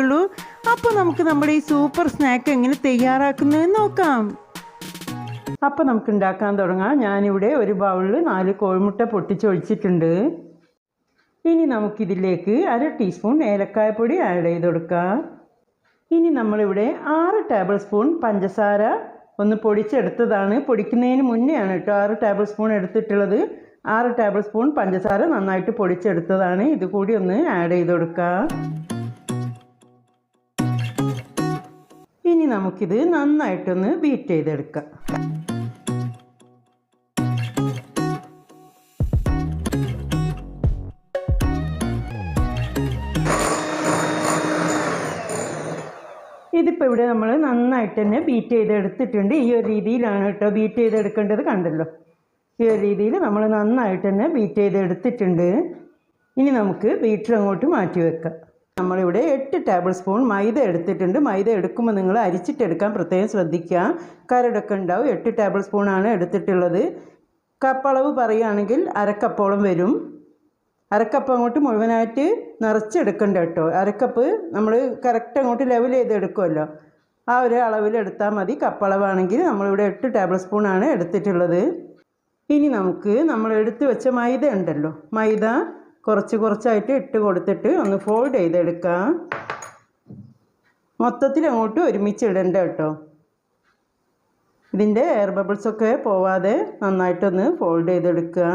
ലഭിക്കുകയുള്ളൂ അപ്പോൾ നമുക്ക് നമ്മുടെ ഈ സൂപ്പർ സ്നാക്ക് എങ്ങനെ തയ്യാറാക്കുന്നതെന്ന് നോക്കാം. അപ്പോൾ നമുക്ക് ഉണ്ടാക്കാൻ തുടങ്ങാം. ഞാനിവിടെ ഒരു ബൗളിൽ നാല് കോഴിമുട്ട പൊട്ടിച്ചൊഴിച്ചിട്ടുണ്ട്. ഇനി നമുക്കിതിലേക്ക് അര ടീസ്പൂൺ ഏലക്കായപ്പൊടി ആഡ് ചെയ്ത് കൊടുക്കാം. ഇനി നമ്മളിവിടെ ആറ് ടേബിൾ സ്പൂൺ പഞ്ചസാര ഒന്ന് പൊടിച്ചെടുത്തതാണ്. പൊടിക്കുന്നതിന് മുന്നെയാണ് കേട്ടോ ആറ് ടേബിൾ സ്പൂൺ എടുത്തിട്ടുള്ളത്. ആറ് ടേബിൾ സ്പൂൺ പഞ്ചസാര നന്നായിട്ട് പൊടിച്ചെടുത്തതാണ്. ഇത് കൂടി ഒന്ന് ആഡ് ചെയ്ത് കൊടുക്കാം. നമുക്കിത് നന്നായിട്ടൊന്ന് ബീറ്റ് ചെയ്തെടുക്കാം. ഇതിപ്പോൾ ഇവിടെ നമ്മൾ നന്നായിട്ട് തന്നെ ബീറ്റ് ചെയ്തെടുത്തിട്ടുണ്ട്. ഈ ഒരു രീതിയിലാണ് കേട്ടോ ബീറ്റ് ചെയ്തെടുക്കേണ്ടത് കണ്ടല്ലോ. ഈ ഒരു രീതിയിൽ നമ്മൾ നന്നായിട്ട് തന്നെ ബീറ്റ് ചെയ്തെടുത്തിട്ടുണ്ട്. ഇനി നമുക്ക് ബീറ്റർ അങ്ങോട്ട് മാറ്റി വെക്കാം. നമ്മളിവിടെ എട്ട് ടേബിൾ സ്പൂൺ മൈദ എടുത്തിട്ടുണ്ട്. മൈദ എടുക്കുമ്പോൾ നിങ്ങൾ അരിച്ചിട്ടെടുക്കാൻ പ്രത്യേകം ശ്രദ്ധിക്കുക. കരടൊക്കെ ഉണ്ടാവും. എട്ട് ടേബിൾ സ്പൂണാണ് എടുത്തിട്ടുള്ളത്. കപ്പളവ് പറയുകയാണെങ്കിൽ അരക്കപ്പോളം വരും. അരക്കപ്പ് അങ്ങോട്ട് മുഴുവനായിട്ട് നിറച്ചെടുക്കണ്ട കേട്ടോ. അരക്കപ്പ് നമ്മൾ കറക്റ്റ് അങ്ങോട്ട് ലെവൽ ചെയ്തെടുക്കുമല്ലോ. ആ ഒരു അളവിൽ എടുത്താൽ മതി. കപ്പളവാണെങ്കിൽ നമ്മളിവിടെ എട്ട് ടേബിൾ സ്പൂണാണ് എടുത്തിട്ടുള്ളത്. ഇനി നമുക്ക് നമ്മൾ എടുത്തു വെച്ച മൈദ ഉണ്ടല്ലോ. മൈദ കുറച്ച് കുറച്ചായിട്ട് ഇട്ട് കൊടുത്തിട്ട് ഒന്ന് ഫോൾഡ് ചെയ്തെടുക്കാം. മൊത്തത്തിൽ അങ്ങോട്ട് ഒരുമിച്ച് ഇടണ്ട കേട്ടോ. ഇതിന്റെ എയർ ബബിൾസൊക്കെ പോവാതെ നന്നായിട്ടൊന്ന് ഫോൾഡ് ചെയ്തെടുക്കുക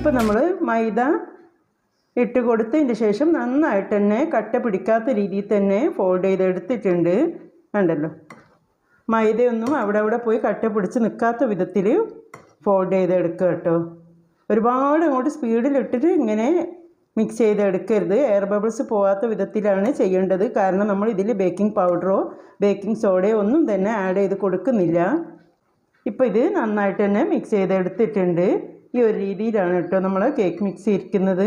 ഇപ്പം നമ്മൾ മൈദ ഇട്ട് കൊടുത്തതിന് ശേഷം നന്നായിട്ട് തന്നെ കട്ട പിടിക്കാത്ത രീതിയിൽ തന്നെ ഫോൾഡ് ചെയ്തെടുത്തിട്ടുണ്ട്. കണ്ടല്ലോ? മൈദയൊന്നും അവിടെ അവിടെ പോയി കട്ട പിടിച്ച് നിൽക്കാത്ത വിധത്തിൽ ഫോൾഡ് ചെയ്തെടുക്കുക കേട്ടോ. ഒരുപാട് അങ്ങോട്ട് സ്പീഡിലിട്ടിട്ട് ഇങ്ങനെ മിക്സ് ചെയ്തെടുക്കരുത്. എയർ ബബിൾസ് പോകാത്ത വിധത്തിലാണ് ചെയ്യേണ്ടത്. കാരണം നമ്മൾ ഇതിൽ ബേക്കിംഗ് പൗഡറോ ബേക്കിംഗ് സോഡയോ ഒന്നും തന്നെ ആഡ് ചെയ്ത് കൊടുക്കുന്നില്ല. ഇപ്പോൾ ഇത് നന്നായിട്ട് തന്നെ മിക്സ് ചെയ്തെടുത്തിട്ടുണ്ട്. ഈ ഒരു രീതിയിലാണ് കേട്ടോ നമ്മൾ കേക്ക് മിക്സ് ഇരിക്കുന്നത്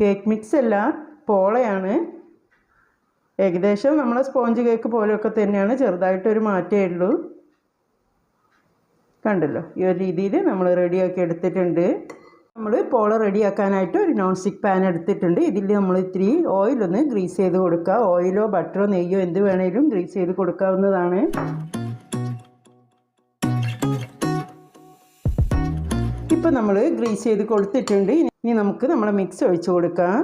കേക്ക് മിക്സ് അല്ല പോളയാണ്. ഏകദേശം നമ്മളെ സ്പോഞ്ച് കേക്ക് പോലെയൊക്കെ തന്നെയാണ് ചെറുതായിട്ടൊരു മാറ്റമേ ഉള്ളൂ. കണ്ടല്ലോ ഈ ഒരു രീതിയിൽ നമ്മൾ റെഡിയാക്കി എടുത്തിട്ടുണ്ട്. നമ്മൾ പോള റെഡിയാക്കാനായിട്ട് ഒരു നോൺ സ്റ്റിക്ക് പാൻ എടുത്തിട്ടുണ്ട്. ഇതിൽ നമ്മൾ ഇത്തിരി ഓയിലൊന്ന് ഗ്രീസ് ചെയ്ത് കൊടുക്കുക ഓയിലോ ബട്ടറോ നെയ്യോ എന്ത് വേണേലും ഗ്രീസ് ചെയ്ത് കൊടുക്കാവുന്നതാണ്. ഇപ്പം നമ്മൾ ഗ്രീസ് ചെയ്ത് കൊടുത്തിട്ടുണ്ട്. ഇനി നമുക്ക് നമ്മളെ മിക്സ് ഒഴിച്ച് കൊടുക്കാം.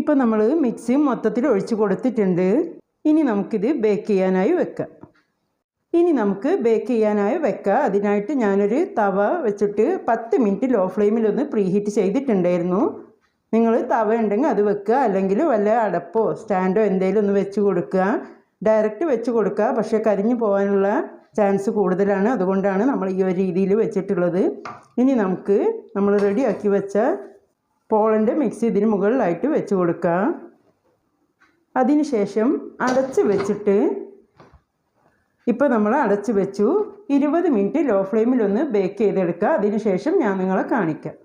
ഇപ്പം നമ്മൾ മിക്സിയും മൊത്തത്തിൽ ഒഴിച്ച് കൊടുത്തിട്ടുണ്ട്. ഇനി നമുക്കിത് ബേക്ക് ചെയ്യാനായി വെക്കാം. ഇനി നമുക്ക് ബേക്ക് ചെയ്യാനായി വെക്കാം. അതിനായിട്ട് ഞാനൊരു തവ വെച്ചിട്ട് പത്ത് മിനിറ്റ് ലോ ഫ്ലെയിമിലൊന്ന് പ്രീ ഹീറ്റ് ചെയ്തിട്ടുണ്ടായിരുന്നു. നിങ്ങൾ തവ ഉണ്ടെങ്കിൽ അത് വെക്കുക. അല്ലെങ്കിൽ വല്ല അടപ്പോ സ്റ്റാൻഡോ എന്തെങ്കിലും ഒന്ന് വെച്ച് കൊടുക്കുക. ഡയറക്റ്റ് വെച്ച് കൊടുക്കുക. പക്ഷേ കരിഞ്ഞു പോകാനുള്ള ചാൻസ് കൂടുതലാണ്. അതുകൊണ്ടാണ് നമ്മൾ ഈ ഒരു രീതിയിൽ വെച്ചിട്ടുള്ളത്. ഇനി നമുക്ക് നമ്മൾ റെഡിയാക്കി വെച്ച പോളന്റെ മിക്സ് ഇതിന് മുകളിലായിട്ട് വെച്ച് കൊടുക്കുക അതിനുശേഷം അടച്ച് വെച്ചിട്ട് ഇപ്പോൾ നമ്മൾ അടച്ച് വെച്ചു. ഇരുപത് മിനിറ്റ് ലോ ഫ്ലെയിമിൽ ഒന്ന് ബേക്ക് ചെയ്തെടുക്കുക. അതിനുശേഷം ഞാൻ നിങ്ങളെ കാണിക്കാം.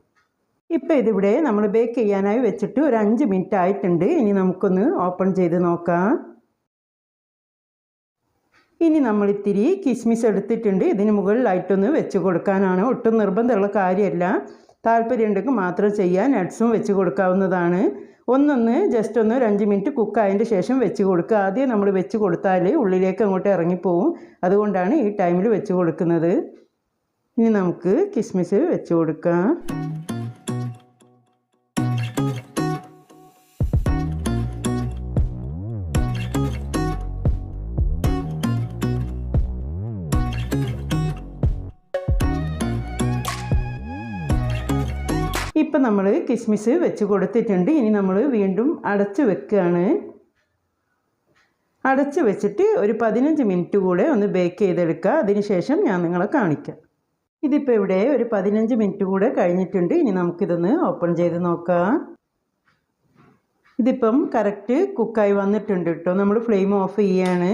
ഇപ്പോൾ ഇതിവിടെ നമ്മൾ ബേക്ക് ചെയ്യാനായി വെച്ചിട്ട് ഒരു അഞ്ച് മിനിറ്റ് ആയിട്ടുണ്ട്. ഇനി നമുക്കൊന്ന് ഓപ്പൺ ചെയ്ത് നോക്കാം. ഇനി നമ്മൾ ഇത്തിരി കിസ്മിസ് എടുത്തിട്ടുണ്ട്. ഇതിന് മുകളിലായിട്ടൊന്ന് വെച്ച് കൊടുക്കാനാണ്. ഒട്ടും നിർബന്ധമുള്ള കാര്യമല്ല. താല്പര്യമുണ്ടെങ്കിൽ മാത്രം ചെയ്യാൻ നട്ട്സും വെച്ച് കൊടുക്കാവുന്നതാണ്. ഒന്നൊന്ന് ജസ്റ്റ് ഒന്ന് ഒരു അഞ്ച് മിനിറ്റ് കുക്ക് ആയതിന്റെ ശേഷം വെച്ച് കൊടുക്കുക. ആദ്യം നമ്മൾ വെച്ച് കൊടുത്താൽ ഉള്ളിലേക്ക് അങ്ങോട്ട് ഇറങ്ങിപ്പോവും. അതുകൊണ്ടാണ് ഈ ടൈമിൽ വെച്ച് കൊടുക്കുന്നത്. ഇനി നമുക്ക് കിസ്മിസ് വെച്ച് കൊടുക്കാം. ഇപ്പം നമ്മൾ കിസ്മിസ് വെച്ച് കൊടുത്തിട്ടുണ്ട്. ഇനി നമ്മൾ വീണ്ടും അടച്ച് വെക്കുകയാണ് അടച്ച് വെച്ചിട്ട് ഒരു പതിനഞ്ച് മിനിറ്റ് കൂടെ ഒന്ന് ബേക്ക് ചെയ്തെടുക്കുക. അതിനുശേഷം ഞാൻ നിങ്ങളെ കാണിക്കാം. ഇതിപ്പോൾ ഇവിടെ ഒരു പതിനഞ്ച് മിനിറ്റ് കൂടെ കഴിഞ്ഞിട്ടുണ്ട്. ഇനി നമുക്കിതൊന്ന് ഓപ്പൺ ചെയ്ത് നോക്കാം. ഇതിപ്പം കറക്റ്റ് കുക്കായി വന്നിട്ടുണ്ട് കേട്ടോ. നമ്മൾ ഫ്ലെയിം ഓഫ് ചെയ്യാണ്.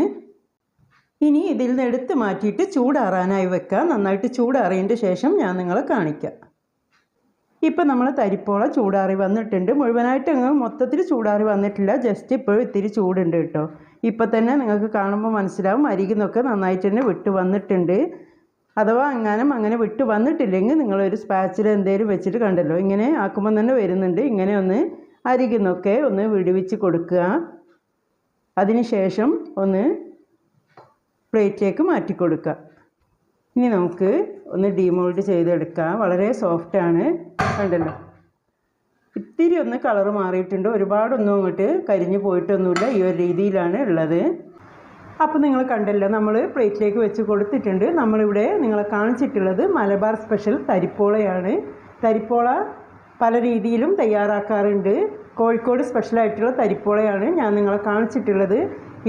ഇനി ഇതിൽ നിന്ന് എടുത്ത് മാറ്റിയിട്ട് ചൂടാറാനായി വെക്കാം. നന്നായിട്ട് ചൂടാറിയതിന്റെ ശേഷം ഞാൻ നിങ്ങളെ കാണിക്കാം. ഇപ്പം നമ്മൾ തരിപ്പോളം ചൂടാറി വന്നിട്ടുണ്ട്. മുഴുവനായിട്ട് അങ്ങ് മൊത്തത്തിൽ ചൂടാറി വന്നിട്ടില്ല. ജസ്റ്റ് ഇപ്പോൾ ഇത്തിരി ചൂടുണ്ട് കേട്ടോ. ഇപ്പം തന്നെ നിങ്ങൾക്ക് കാണുമ്പോൾ മനസ്സിലാവും. അരികുന്നൊക്കെ നന്നായിട്ട് തന്നെ വിട്ട് വന്നിട്ടുണ്ട്. അഥവാ എങ്ങാനും അങ്ങനെ വിട്ട് വന്നിട്ടില്ലെങ്കിൽ നിങ്ങളൊരു സ്പാച്ചിൽ എന്തെങ്കിലും വെച്ചിട്ട് കണ്ടല്ലോ. ഇങ്ങനെ ആക്കുമ്പോൾ തന്നെ വരുന്നുണ്ട്. ഇങ്ങനെ ഒന്ന് അരികുന്നൊക്കെ ഒന്ന് വിടുവിച്ച് കൊടുക്കുക. അതിനുശേഷം ഒന്ന് പ്ലേറ്റിലേക്ക് മാറ്റി കൊടുക്കുക. ഇനി നമുക്ക് ഒന്ന് ഡീമോൾഡ് ചെയ്തെടുക്കാം. വളരെ സോഫ്റ്റാണ് കണ്ടല്ലോ. ഇത്തിരി ഒന്ന് കളറ് മാറിയിട്ടുണ്ട്. ഒരുപാടൊന്നും അങ്ങോട്ട് കരിഞ്ഞു പോയിട്ടൊന്നുമില്ല. ഈ ഒരു രീതിയിലാണ് ഉള്ളത്. അപ്പോൾ നിങ്ങൾ കണ്ടല്ലോ നമ്മൾ പ്ലേറ്റിലേക്ക് വെച്ച് കൊടുത്തിട്ടുണ്ട്. നമ്മളിവിടെ നിങ്ങളെ കാണിച്ചിട്ടുള്ളത് മലബാർ സ്പെഷ്യൽ തരിപ്പോളയാണ്. തരിപ്പോള പല രീതിയിലും തയ്യാറാക്കാറുണ്ട്. കോഴിക്കോട് സ്പെഷ്യലായിട്ടുള്ള തരിപ്പോളയാണ് ഞാൻ നിങ്ങളെ കാണിച്ചിട്ടുള്ളത്.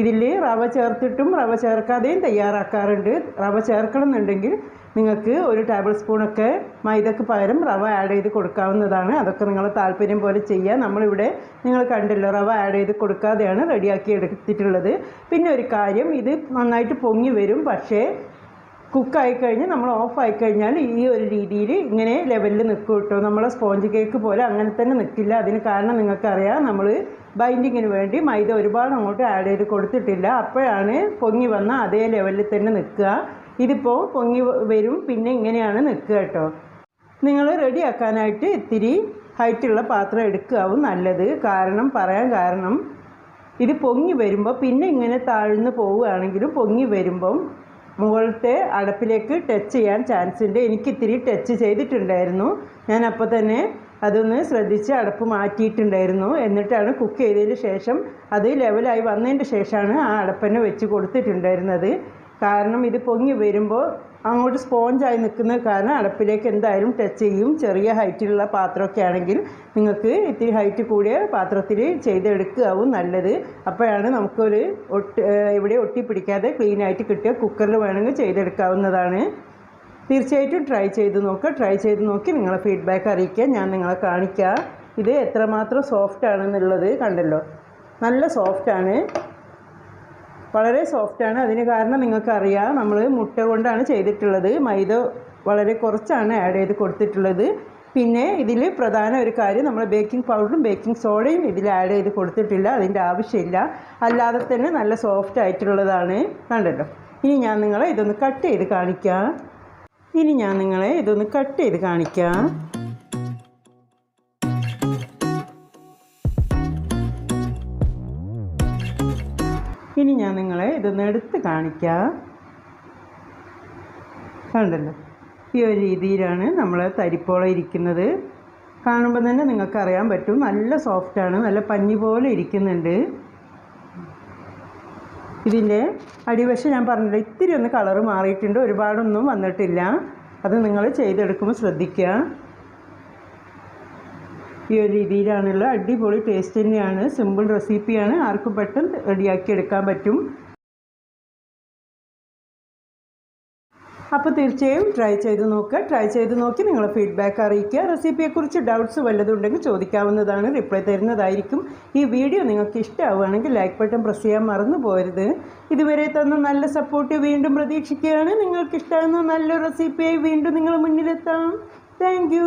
ഇതിൽ റവ ചേർത്തിട്ടും റവ ചേർക്കാതെയും തയ്യാറാക്കാറുണ്ട്. റവ ചേർക്കണം എന്നുണ്ടെങ്കിൽ നിങ്ങൾക്ക് ഒരു ടേബിൾ സ്പൂണൊക്കെ മൈദക്ക് പകരം റവ ആഡ് ചെയ്ത് കൊടുക്കാവുന്നതാണ്. അതൊക്കെ നിങ്ങൾ താല്പര്യം പോലെ ചെയ്യുക നമ്മളിവിടെ നിങ്ങൾ കണ്ടല്ലോ റവ ആഡ് ചെയ്ത് കൊടുക്കാതെയാണ് റെഡിയാക്കി എടുത്തിട്ടുള്ളത്. പിന്നെ ഒരു കാര്യം ഇത് നന്നായിട്ട് പൊങ്ങി വരും. പക്ഷേ കുക്കായി കഴിഞ്ഞ് നമ്മൾ ഓഫ് ആയി കഴിഞ്ഞാൽ ഈ ഒരു രീതിയിൽ ഇങ്ങനെ ലെവലിൽ നിൽക്കും കേട്ടോ. നമ്മളെ സ്പോഞ്ച് കേക്ക് പോലെ അങ്ങനെ തന്നെ നിൽക്കില്ല. അതിന് കാരണം നിങ്ങൾക്കറിയാം നമ്മൾ ബൈൻഡിങ്ങിന് വേണ്ടി മൈദ ഒരുപാട് അങ്ങോട്ട് ആഡ് ചെയ്ത് കൊടുത്തിട്ടില്ല. അപ്പോഴാണ് പൊങ്ങി വന്ന അതേ ലെവലിൽ തന്നെ നിൽക്കുക. ഇതിപ്പോൾ പൊങ്ങി വരും പിന്നെ ഇങ്ങനെയാണ് നിൽക്കുക കേട്ടോ. നിങ്ങൾ റെഡിയാക്കാനായിട്ട് ഇത്തിരി ഹൈറ്റുള്ള പാത്രം എടുക്കാവും നല്ലത്. കാരണം പറയാൻ കാരണം ഇത് പൊങ്ങി വരുമ്പോൾ പിന്നെ ഇങ്ങനെ താഴ്ന്നു പോവുകയാണെങ്കിലും പൊങ്ങി വരുമ്പം മുകളിലത്തെ അടപ്പിലേക്ക് ടച്ച് ചെയ്യാൻ ചാൻസ് ഉണ്ട്. എനിക്കിത്തിരി ടച്ച് ചെയ്തിട്ടുണ്ടായിരുന്നു. ഞാൻ അപ്പോൾ തന്നെ അതൊന്ന് ശ്രദ്ധിച്ച് അടപ്പ് മാറ്റിയിട്ടുണ്ടായിരുന്നു. എന്നിട്ടാണ് കുക്ക് ചെയ്തതിന് ശേഷം അത് ലെവലായി വന്നതിന് ശേഷമാണ് ആ അടപ്പന്നെ വെച്ച് കൊടുത്തിട്ടുണ്ടായിരുന്നത്. കാരണം ഇത് പൊങ്ങി വരുമ്പോൾ അങ്ങോട്ട് സ്പോഞ്ചായി നിൽക്കുന്ന കാരണം അടപ്പിലേക്ക് എന്തായാലും ടച്ച് ചെയ്യും. ചെറിയ ഹൈറ്റിലുള്ള പാത്രമൊക്കെ ആണെങ്കിൽ നിങ്ങൾക്ക് ഇത്തിരി ഹൈറ്റ് കൂടിയ പാത്രത്തിൽ ചെയ്തെടുക്കാവും നല്ലത്. അപ്പോഴാണ് നമുക്കൊരു ഒട്ടി ഇവിടെ ഒട്ടിപ്പിടിക്കാതെ ക്ലീനായിട്ട് കിട്ടിയ കുക്കറിൽ വേണമെങ്കിൽ ചെയ്തെടുക്കാവുന്നതാണ്. തീർച്ചയായിട്ടും ട്രൈ ചെയ്ത് നോക്കുക ട്രൈ ചെയ്ത് നോക്കി നിങ്ങളെ ഫീഡ്ബാക്ക് അറിയിക്കുക ഞാൻ നിങ്ങളെ കാണിക്കാം. ഇത് എത്രമാത്രം സോഫ്റ്റ് ആണെന്നുള്ളത് കണ്ടല്ലോ. നല്ല സോഫ്റ്റാണ് വളരെ സോഫ്റ്റാണ് അതിന് കാരണം നിങ്ങൾക്കറിയാം നമ്മൾ മുട്ട കൊണ്ടാണ് ചെയ്തിട്ടുള്ളത്. മൈദ വളരെ കുറച്ചാണ് ആഡ് ചെയ്ത് കൊടുത്തിട്ടുള്ളത്. പിന്നെ ഇതിൽ പ്രധാന ഒരു കാര്യം നമ്മൾ ബേക്കിംഗ് പൗഡറും ബേക്കിംഗ് സോഡയും ഇതിൽ ആഡ് ചെയ്ത് കൊടുത്തിട്ടില്ല അതിന്റെ ആവശ്യമില്ല. അല്ലാതെ തന്നെ നല്ല സോഫ്റ്റ് ആയിട്ടുള്ളതാണ്. കണ്ടല്ലോ? ഇനി ഞാൻ നിങ്ങളെ ഇതൊന്ന് കട്ട് ചെയ്ത് കാണിക്കാം. ഇനി ഞാൻ നിങ്ങളെ ഇതൊന്ന് കട്ട് ചെയ്ത് കാണിക്കാം. ഇനി ഞാൻ നിങ്ങളെ ഇതൊന്ന് എടുത്ത് കാണിക്കാം. കണ്ടല്ലോ? ഈ ഒരു രീതിയിലാണ് നമ്മൾ തരിപ്പോളം ഇരിക്കുന്നത്. കാണുമ്പോൾ തന്നെ നിങ്ങൾക്ക് അറിയാൻ പറ്റും. നല്ല സോഫ്റ്റാണ് നല്ല പഞ്ഞി പോലെ ഇരിക്കുന്നുണ്ട്. ഇതിന്റെ അടിവശം ഞാൻ പറഞ്ഞില്ല ഇത്തിരി ഒന്ന് കളറ് മാറിയിട്ടുണ്ട്. ഒരുപാടൊന്നും വന്നിട്ടില്ല. അത് നിങ്ങൾ ചെയ്തെടുക്കുമ്പോൾ ശ്രദ്ധിക്കുക. ഈ ഒരു രീതിയിലാണുള്ള അടിപൊളി ടേസ്റ്റ് തന്നെയാണ്. സിമ്പിൾ റെസിപ്പിയാണ് ആർക്കും പെട്ടെന്ന് റെഡിയാക്കി എടുക്കാൻ പറ്റും. അപ്പോൾ തീർച്ചയായും ട്രൈ ചെയ്ത് നോക്കുക ട്രൈ ചെയ്ത് നോക്കി നിങ്ങളെ ഫീഡ്ബാക്ക് അറിയിക്കുക. റെസിപ്പിയെക്കുറിച്ച് ഡൗട്ട്സ് വല്ലതുണ്ടെങ്കിൽ ചോദിക്കാവുന്നതാണ്. റിപ്ലൈ തരുന്നതായിരിക്കും. ഈ വീഡിയോ നിങ്ങൾക്ക് ഇഷ്ടമാവുകയാണെങ്കിൽ ലൈക്ക് ബട്ടൺ പ്രസ് ചെയ്യാൻ മറന്നു പോരുത് ഇതുവരെ തന്ന നല്ല സപ്പോർട്ട് വീണ്ടും പ്രതീക്ഷിക്കുകയാണ്. നിങ്ങൾക്ക് ഇഷ്ടമാകുന്ന നല്ല റെസിപ്പിയായി വീണ്ടും നിങ്ങൾ മുന്നിലെത്താം. താങ്ക്